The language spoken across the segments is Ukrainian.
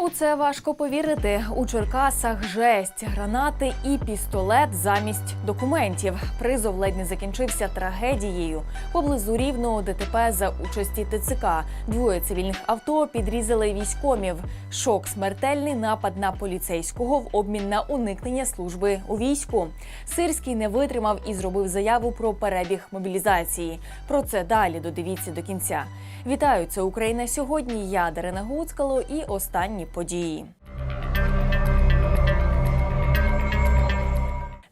У це важко повірити. У Черкасах жесть, гранати і пістолет замість документів. Призов ледь не закінчився трагедією. Поблизу рівного ДТП за участі ТЦК. Двоє цивільних авто підрізали військомів. Шок, смертельний напад на поліцейського в обмін на уникнення служби у війську. Сирський не витримав і зробив заяву про перебіг мобілізації. Про це далі додивіться до кінця. Вітаю, це Україна сьогодні. Я Дарина Гуцкало і останні події.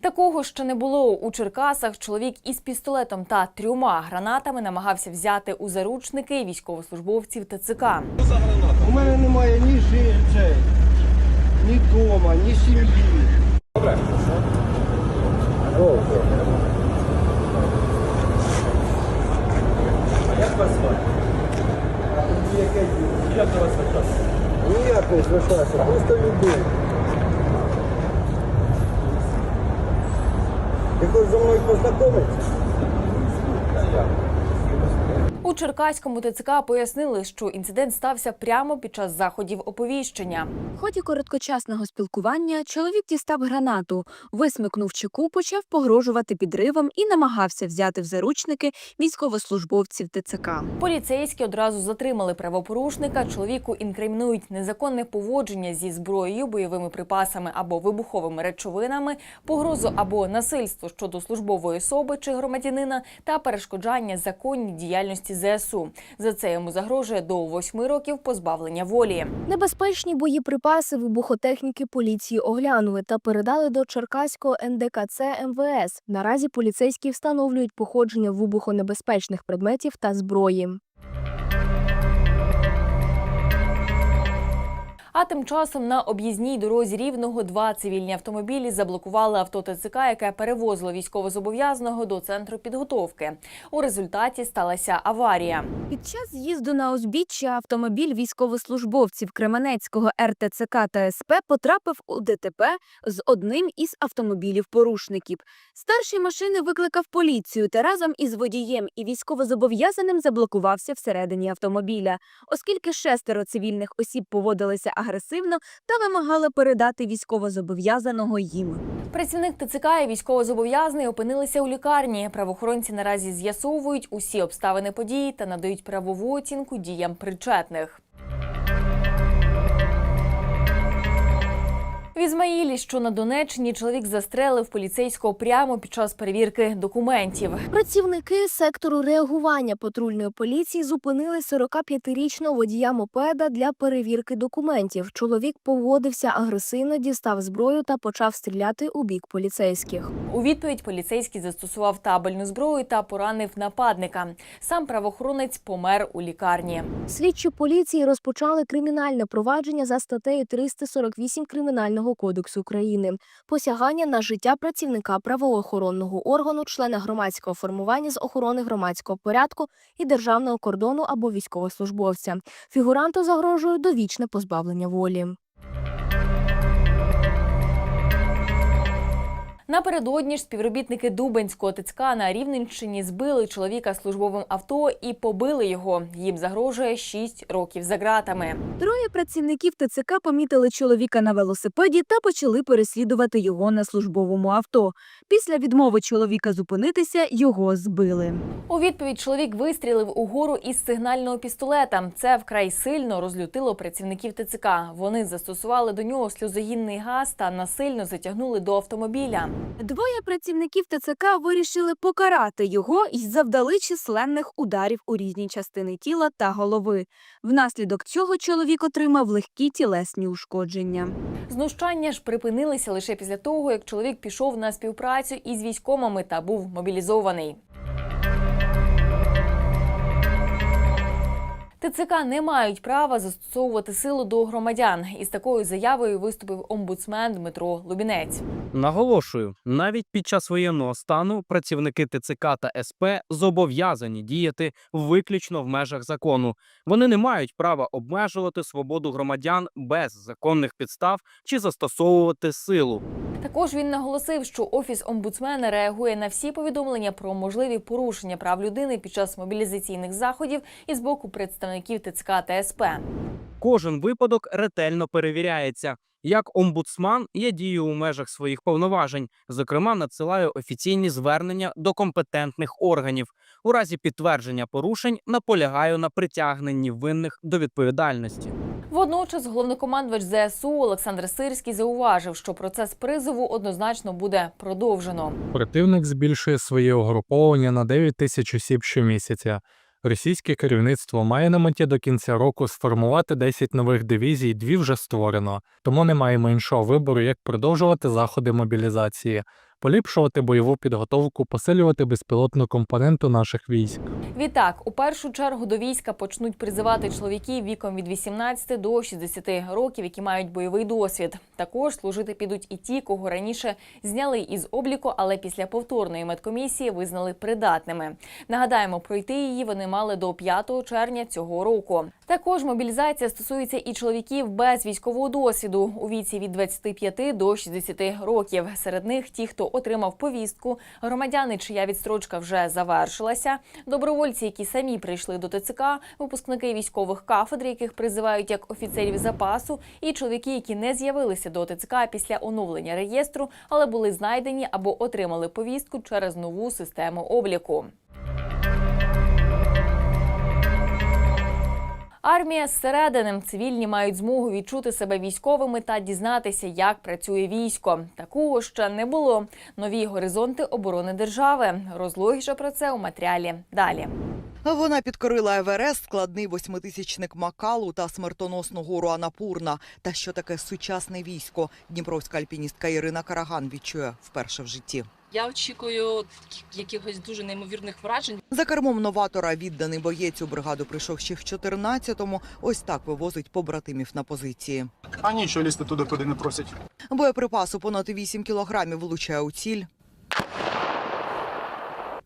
Такого ще не було у Черкасах. Чоловік із пістолетом та трьома гранатами намагався взяти у заручники військовослужбовців ТЦК. У мене немає ні жильцей, ні дома, ні сім'ї. Добре. Як вас звати? Як до вас звертатися? Ніяк не просто людей. Ти хочеш за мною познайомитися? У Черкаському ТЦК пояснили, що інцидент стався прямо під час заходів оповіщення. В ході короткочасного спілкування чоловік дістав гранату, висмикнув чеку, почав погрожувати підривом і намагався взяти в заручники військовослужбовців ТЦК. Поліцейські одразу затримали правопорушника. Чоловіку інкримінують незаконне поводження зі зброєю, бойовими припасами або вибуховими речовинами, погрозу або насильство щодо службової особи чи громадянина та перешкоджання законній діяльності ЗСУ. За це йому загрожує до восьми років позбавлення волі. Небезпечні боєприпаси вибухотехніки поліції оглянули та передали до Черкаського НДКЦ МВС. Наразі поліцейські встановлюють походження вибухонебезпечних предметів та зброї. А тим часом на об'їзній дорозі рівного два цивільні автомобілі заблокували авто ТЦК, яке перевозило військовозобов'язаного до центру підготовки. У результаті сталася аварія. Під час з'їзду на узбіччя автомобіль військовослужбовців Кременецького РТЦК та СП потрапив у ДТП з одним із автомобілів порушників. Старший машини викликав поліцію та разом із водієм і військовозобов'язаним заблокувався всередині автомобіля, оскільки шестеро цивільних осіб поводилися агресивно та вимагали передати військовозобов'язаного їм. Працівник ТЦК і військовозобов'язаний опинилися у лікарні. Правоохоронці наразі з'ясовують усі обставини події та надають правову оцінку діям причетних. В Ізмаїлі, що на Донеччині, чоловік застрелив поліцейського прямо під час перевірки документів. Працівники сектору реагування патрульної поліції зупинили 45-річного водія мопеда для перевірки документів. Чоловік поводився агресивно, дістав зброю та почав стріляти у бік поліцейських. У відповідь поліцейський застосував табельну зброю та поранив нападника. Сам правоохоронець помер у лікарні. Слідчі поліції розпочали кримінальне провадження за статтею 348 Кримінального кодексу України посягання на життя працівника правоохоронного органу, члена громадського формування з охорони громадського порядку і державного кордону або військовослужбовця. Фігуранту загрожує довічне позбавлення волі. Напередодні ж співробітники Дубенського ТЦК на Рівненщині збили чоловіка службовим авто і побили його. Їм загрожує 6 років за ґратами. Троє працівників ТЦК помітили чоловіка на велосипеді та почали переслідувати його на службовому авто. Після відмови чоловіка зупинитися його збили. У відповідь чоловік вистрілив угору із сигнального пістолета. Це вкрай сильно розлютило працівників ТЦК. Вони застосували до нього сльозогінний газ та насильно затягнули до автомобіля. Двоє працівників ТЦК вирішили покарати його і завдали численних ударів у різні частини тіла та голови. Внаслідок цього чоловік отримав легкі тілесні ушкодження. Знущання ж припинилися лише після того, як чоловік пішов на співпрацю із військомами та був мобілізований. ТЦК не мають права застосовувати силу до громадян. Із такою заявою виступив омбудсмен Дмитро Лубінець. Наголошую, навіть під час воєнного стану працівники ТЦК та СП зобов'язані діяти виключно в межах закону. Вони не мають права обмежувати свободу громадян без законних підстав чи застосовувати силу. Також він наголосив, що офіс омбудсмена реагує на всі повідомлення про можливі порушення прав людини під час мобілізаційних заходів із боку представників ТЦК та СП. Кожен випадок ретельно перевіряється. Як омбудсман я дію у межах своїх повноважень, зокрема, надсилаю офіційні звернення до компетентних органів. У разі підтвердження порушень наполягаю на притягненні винних до відповідальності. Водночас головнокомандувач ЗСУ Олександр Сирський зауважив, що процес призову однозначно буде продовжено. Противник збільшує своє угруповання на 9 тисяч осіб щомісяця. Російське керівництво має на меті до кінця року сформувати 10 нових дивізій, дві вже створено, тому немає іншого вибору, як продовжувати заходи мобілізації, поліпшувати бойову підготовку, посилювати безпілотну компоненту наших військ. Відтак, у першу чергу до війська почнуть призивати чоловіків віком від 18 до 60 років, які мають бойовий досвід. Також служити підуть і ті, кого раніше зняли із обліку, але після повторної медкомісії визнали придатними. Нагадаємо, пройти її вони мали до 5 червня цього року. Також мобілізація стосується і чоловіків без військового досвіду у віці від 25 до 60 років. Серед них ті, хто отримав повістку, громадяни, чия відстрочка вже завершилася, добровольці, які самі прийшли до ТЦК, випускники військових кафедр, яких призивають як офіцерів запасу, і чоловіки, які не з'явилися до ТЦК після оновлення реєстру, але були знайдені або отримали повістку через нову систему обліку. Армія зсередини цивільні мають змогу відчути себе військовими та дізнатися, як працює військо. Такого ще не було. Нові горизонти оборони держави. Розлогіше про це у матеріалі далі. Вона підкорила Еверест, складний восьмитисячник Макалу та смертоносну гору Анапурна. Та що таке сучасне військо? Дніпровська альпіністка Ірина Караган відчує вперше в житті. Я очікую якихось дуже неймовірних вражень. За кермом новатора відданий боєць у бригаду прийшов ще в 14-му. Ось так вивозить побратимів на позиції. А нічого лізти туди, куди не просять. Боєприпасу понад 8 кілограмів влучає у ціль.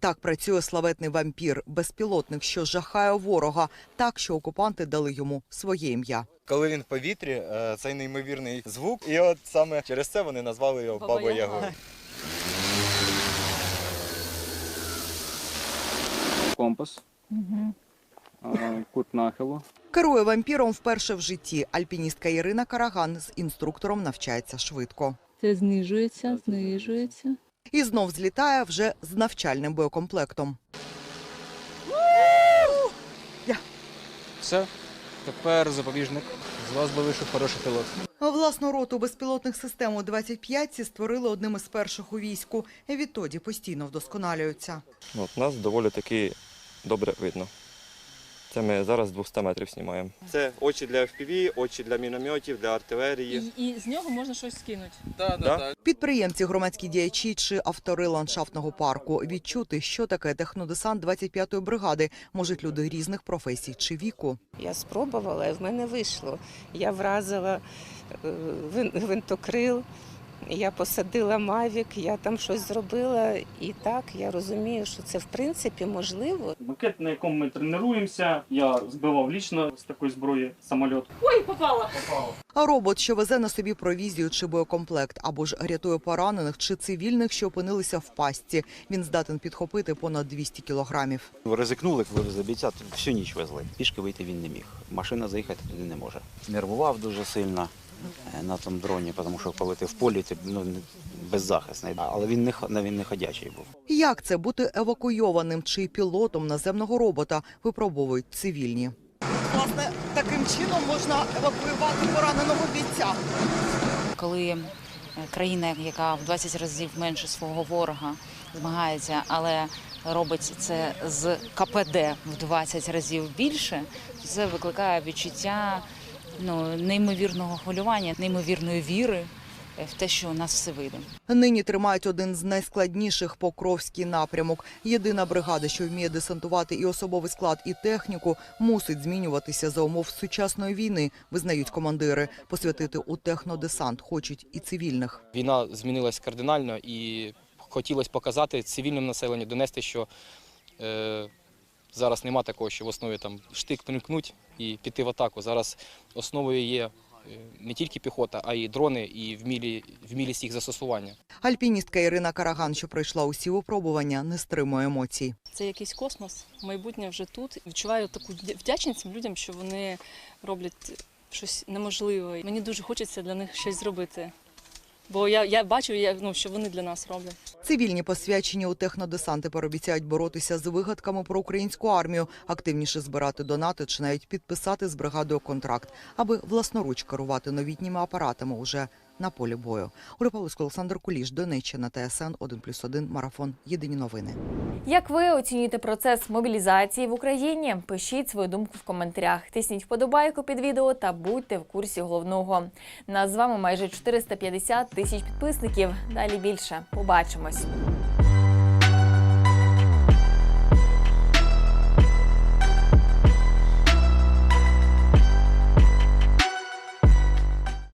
Так працює славетний вампір, безпілотник, що жахає ворога, так що окупанти дали йому своє ім'я. Коли він в повітрі, е, цей неймовірний звук, і от саме через це вони назвали його Баба Баба Яга. Компас, кут нахилу. Керує вампіром вперше в житті. Альпіністка Ірина Караган з інструктором навчається швидко. Це знижується, знижується. І знов злітає вже з навчальним боєкомплектом. Все, тепер запобіжник. З вас би вийшов хороший пілот. Власну роту безпілотних систем у 25-ці створили одним із перших у війську. Відтоді постійно вдосконалюються. От, нас доволі таки добре видно. Це ми зараз з 200 метрів знімаємо. Це очі для FPV, очі для мінометів, для артилерії. І, і з нього можна щось скинути. Да? Підприємці, громадські діячі чи автори ландшафтного парку відчути, що таке технодесант 25-ї бригади, можуть люди різних професій чи віку. Я спробувала, і в мене вийшло. Я вразила е, вин- гвинтокрил, я посадила мавік, я там щось зробила. І так я розумію, що це в принципі можливо. Макет, на якому ми тренуємося, я збивав лічно з такої зброї самоліт. Ой, попала! А робот, що везе на собі провізію чи боєкомплект, або ж рятує поранених чи цивільних, що опинилися в пастці. Він здатен підхопити понад 200 кілограмів. Ризикнули, вивезли бійця, тут всю ніч везли. Пішки вийти він не міг. Машина заїхати туди не може. Нервував дуже сильно на тому дроні, тому що коли ти в полі, ти ну, беззахисний. Але він не, він не ходячий був. Як це бути евакуйованим чи пілотом наземного робота випробовують цивільні. Власне, таким чином можна евакуювати пораненого бійця. Коли е, країна, яка в 20 разів менше свого ворога змагається, але робить це з КПД в 20 разів більше, це викликає відчуття ну, неймовірного хвилювання, неймовірної віри е, в те, що у нас все вийде. Нині тримають один з найскладніших покровський напрямок. Єдина бригада, що вміє десантувати і особовий склад, і техніку, мусить змінюватися за умов сучасної війни, визнають командири. Посвятити у технодесант хочуть і цивільних. Війна змінилась кардинально і хотілося показати цивільному населенню, донести, що е, зараз нема такого, що в основі там штик примкнуть і піти в атаку. Зараз основою є е, не тільки піхота, а й дрони і вмілі, вмілість їх застосування. Альпіністка Ірина Караган, що пройшла усі випробування, не стримує емоцій. Це якийсь космос, майбутнє вже тут. Відчуваю таку вдячність цим людям, що вони роблять щось неможливе. Мені дуже хочеться для них щось зробити. Бо я, я бачу, я, ну, що вони для нас роблять. Цивільні посвячені у технодесанти пообіцяють боротися з вигадками про українську армію, активніше збирати донати чи навіть підписати з бригадою контракт, аби власноруч керувати новітніми апаратами уже на полі бою. Оля Павловська, Олександр Куліш, Донеччина, ТСН 1+,1, Марафон. Єдині новини. Як ви оцінюєте процес мобілізації в Україні? Пишіть свою думку в коментарях. Тисніть вподобайку під відео та будьте в курсі головного. Нас з вами майже 450 тисяч підписників. Далі більше. Побачимось.